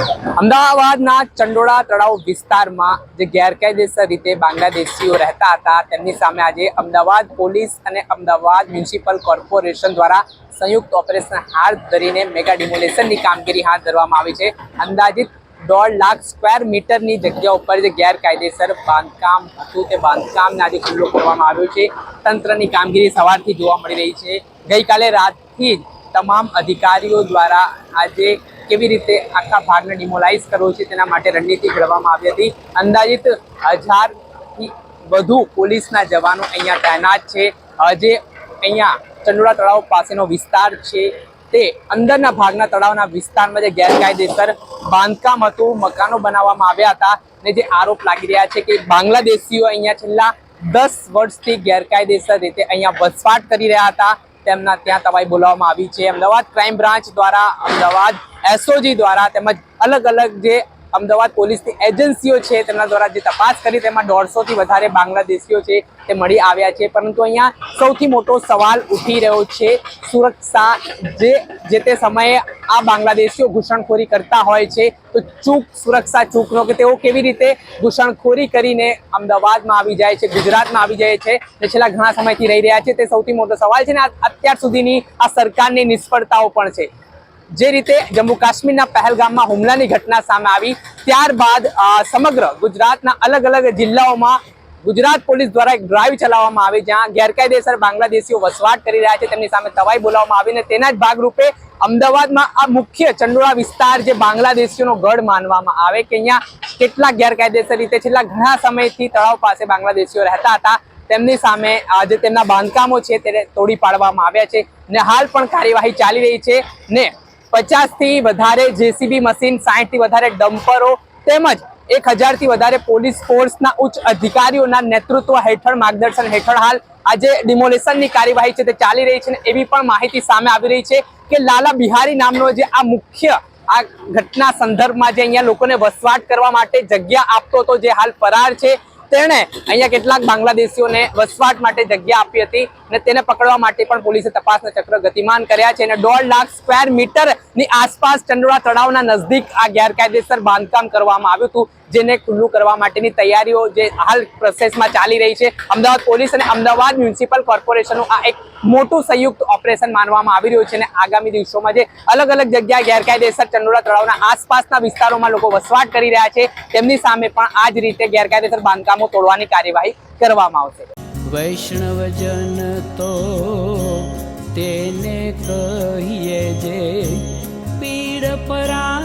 અમદાવાદના ચંડોળા તળાવ વિસ્તારમાં જે ગેરકાયદેસર રીતે બાંગ્લાદેશીઓ રહેતા હતા, તેમની સામે આજે અમદાવાદ પોલીસ અને અમદાવાદ મ્યુનિસિપલ કોર્પોરેશન દ્વારા સંયુક્ત ઓપરેશન હાથ ધરીને મેગા ડિમોલેશનની કામગીરી હાથ ધરવામાં આવી છે. અંદાજિત દોઢ લાખ સ્ક્વેર મીટરની જગ્યા ઉપર જે ગેરકાયદેસર બાંધકામ હતું, તે બાંધકામને આજે ખુલ્લો કરવામાં આવ્યો છે. તંત્રની કામગીરી સવારથી જોવા મળી રહી છે. ગઈકાલે રાતથી જ તમામ અધિકારીઓ દ્વારા આજે કેવી રીતે આખા ભાગને ડિમોલાઇઝ કરવો છે તેના માટે રણનીતિ ઘડવામાં આવી હતી. અંદાજિત હજારથી વધુ પોલીસના જવાનો અહીંયા તૈનાત છે. જે અહીંયા ચંડોળા તળાવ પાસેનો વિસ્તાર છે. તે અંદરના ભાગના તળાવના વિસ્તારમાં જે ગેરકાયદેસર બાંધકામ હતું, મકાનો બનાવવામાં આવ્યા હતા ને જે આરોપ લાગી રહ્યા છે કે બાંગ્લાદેશીઓ અહીંયા છેલ્લા દસ વર્ષથી ગેરકાયદેસર રીતે અહીંયા વસવાટ કરી રહ્યા હતા. તેમના ત્યાં તવાઈ બોલાવવામાં આવી છે. અમદાવાદ ક્રાઇમ બ્રાન્ચ દ્વારા અમદાવાદ એસઓજી દ્વારા તેમજ અલગ અલગ જે અમદાવાદ પોલીસની એજન્સીઓ છે, તેમના દ્વારા જે તપાસ કરી, તેમાં દોઢસોથી વધારે બાંગ્લાદેશીઓ છે, તે મળી આવ્યા છે. પરંતુ અહીંયા સૌથી મોટો સવાલ ઉઠી રહ્યો છે, સુરક્ષા જે જે તે સમયે આ બાંગ્લાદેશીઓ ઘૂસણખોરી કરતા હોય છે, તો ચૂક, સુરક્ષા ચૂકનો કે તેઓ કેવી રીતે ઘૂસણખોરી કરીને અમદાવાદમાં આવી જાય છે, ગુજરાતમાં આવી જાય છે જે છેલ્લા ઘણા સમયથી રહી રહ્યા છે, તે સૌથી મોટો સવાલ છે ને અત્યાર સુધીની આ સરકારની નિષ્ફળતાઓ પણ છે. જે રીતે જમ્મુ કાશ્મીરના પહેલગામમાં હુમલાની ઘટના સામે આવી, ત્યારબાદ સમગ્ર ગુજરાતના અલગ અલગ જિલ્લાઓમાં ગુજરાત પોલીસ દ્વારા એક ડ્રાઈવ ચલાવવામાં આવી, જ્યાં ગેરકાયદેસર બાંગ્લાદેશીઓ વસવાટ કરી રહ્યા છે. તેમની સામે તવાઈ બોલાવવામાં આવીને તેના જ ભાગરૂપે અમદાવાદમાં આ મુખ્ય ચંડોળા વિસ્તાર જે બાંગ્લાદેશીઓનો ગઢ માનવામાં આવે કે અહીંયા કેટલાક ગેરકાયદેસર રીતે, છેલ્લા ઘણા સમયથી તળાવ પાસે બાંગ્લાદેશીઓ રહેતા હતા, તેમની સામે જે તેમના બાંધકામો છે, તેને તોડી પાડવામાં આવ્યા છે ને હાલ પણ કાર્યવાહી ચાલી રહી છે ને પચાસથી વધારે જેસીબી મશીન, સાહીઠથી વધારે ડમ્પરો તેમજ એક હજારથી વધારે પોલીસ ફોર્સના ઉચ્ચ અધિકારીઓના નેતૃત્વ હેઠળ માર્ગદર્શન હેઠળ હાલ આજે ડિમોલેશનની કાર્યવાહી છે તે ચાલી રહી છે ને એવી પણ માહિતી સામે આવી રહી છે કે લાલા બિહારી નામનો જે આ મુખ્ય આ ઘટના સંદર્ભમાં જે અહીંયા લોકોને વસવાટ કરવા માટે જગ્યા આપતો હતો જે હાલ ફરાર છે, તેણે અહીંયા કેટલાક બાંગ્લાદેશીઓને વસવાટ માટે જગ્યા આપી હતી અને તેને પકડવા માટે પણ પોલીસે તપાસના ચક્ર ગતિમાન કર્યા છે અને દોઢ લાખ સ્ક્વેર મીટર ની આસપાસ ચંડોળા તળાવના નજદીક આ ગેરકાયદેસર બાંધકામ કરવામાં આવ્યું હતું, જેને ખુલ્લું કરવા માટેની તૈયારીઓ જે હાલ પ્રોસેસમાં ચાલી રહી છે. અમદાવાદ પોલીસ અને અમદાવાદ મ્યુનિસિપલ કોર્પોરેશનનું આ એક મોટું સંયુક્ત ઓપરેશન માનવામાં આવી રહ્યું છે અને આગામી દિવસોમાં જે અલગ અલગ જગ્યાએ ગેરકાયદેસર ચંડોળા તળાવના આસપાસના વિસ્તારોમાં લોકો વસવાટ કરી રહ્યા છે, તેમની સામે પણ આ જ રીતે ગેરકાયદેસર બાંધકામો તોડવાની કાર્યવાહી કરવામાં આવશે. વૈષ્ણવજન તો તેને કહીએ જે निरपरा